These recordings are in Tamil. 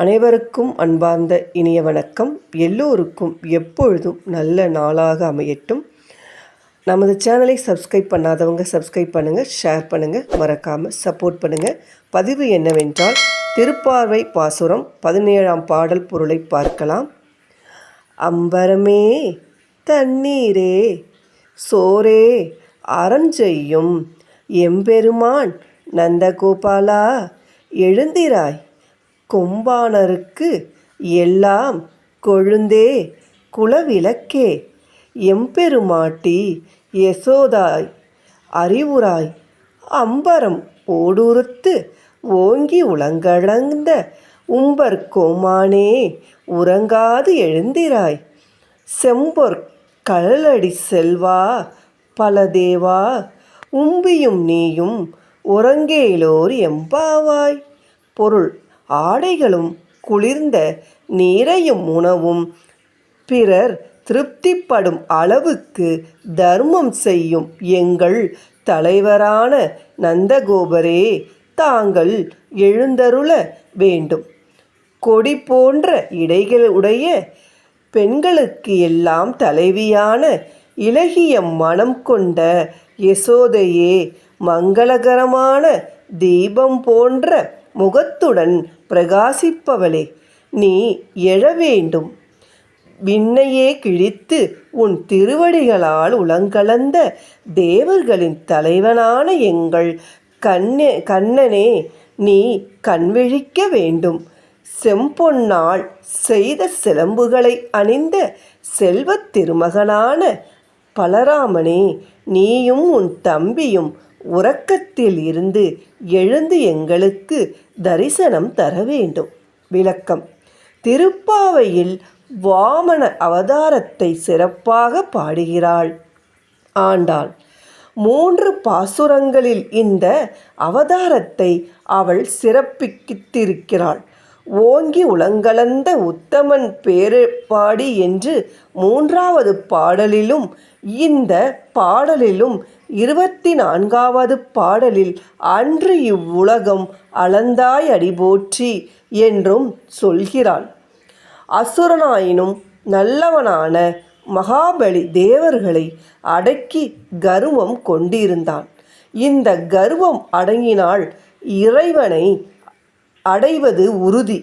அனைவருக்கும் அன்பார்ந்த இனிய வணக்கம். எல்லோருக்கும் எப்பொழுதும் நல்ல நாளாக அமையட்டும். நமது சேனலை சப்ஸ்கிரைப் பண்ணாதவங்க சப்ஸ்கிரைப் பண்ணுங்கள் ஷேர் பண்ணுங்கள் மறக்காமல் சப்போர்ட் பண்ணுங்கள் பதிவு என்னவென்றால் திருப்பார்வை பாசுரம் பதினேழாம் பாடல் பொருளை பார்க்கலாம். அம்பரமே தண்ணீரே சோரே அறஞ்செய்யும் எம்பெருமான் நந்தகோபாலா எழுந்திராய். கொம்பானருக்கு எல்லாம் கொழுந்தே குலவிளக்கே. எம்பெருமாட்டி யசோதாய் அறிவுராய் அம்பரம் ஓடுறுத்து ஓங்கி உலங்களந்த உம்பர் கோமானே உறங்காது எழுந்திராய். செம்பொற் கழலடி செல்வா பலதேவா உம்பியும் நீயும் உறங்கேலோர் எம்பாவாய். பொருள் ஆடைகளும் குளிர்ந்த நீரையும் உணவும். பிறர் திருப்திப்படும் அளவுக்கு தர்மம் செய்யும் எங்கள் தலைவரான நந்தகோபரே தாங்கள் எழுந்தருள வேண்டும். கொடி போன்ற இடைகளுடைய பெண்களுக்கு எல்லாம் தலைவியான இலகிய மனம் கொண்ட யசோதையே மங்களகரமான தீபம் போன்ற முகத்துடன் பிரகாசிப்பவளே நீ எழ வேண்டும். விண்ணையே கிழித்து உன் திருவடிகளால் உலங்கலந்த தேவர்களின் தலைவனான எங்கள் கண்ணே கண்ணனே நீ கண்விழிக்க வேண்டும். செம்பொன்னால் செய்த சிலம்புகளை அணிந்த செல்வத் திருமகனான பலராமனே நீயும் உன் தம்பியும் உறக்கத்தில் இருந்து எழுந்து எங்களுக்கு தரிசனம் தர வேண்டும். விளக்கம். திருப்பாவையில் வாமன அவதாரத்தை சிறப்பாக பாடுகிறாள். ஆண்டாள். மூன்று பாசுரங்களில் இந்த அவதாரத்தை அவள் சிறப்பித்திருக்கிறாள் ஓங்கி உலங்கலந்த உத்தமன் பேரப்பாடி என்று மூன்றாவது பாடலிலும் இந்த பாடலிலும் இருபத்தி நான்காவது பாடலில் அன்று இவ்வுலகம் அளந்தாய் அடிபோற்றி என்றும் சொல்கிறான் அசுரனாயினும் நல்லவனான மகாபலி தேவர்களை அடக்கி கர்வம் கொண்டிருந்தான். இந்த கர்வம் அடங்கினால் இறைவனை அடைவது உறுதி.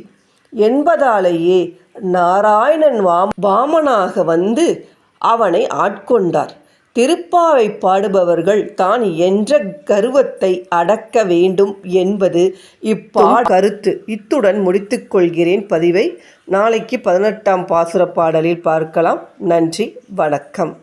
என்பதாலேயே நாராயணன் வாம் வாமனாக வந்து அவனை ஆட்கொண்டார். திருப்பாவை பாடுபவர்கள் தான் என்ற கருவத்தை அடக்க வேண்டும் என்பது இப்பா கருத்து. இத்துடன் முடித்துக்கொள்கிறேன் பதிவை. நாளைக்கு பதினெட்டாம் பாசுர பாடலில் பார்க்கலாம். நன்றி வணக்கம்.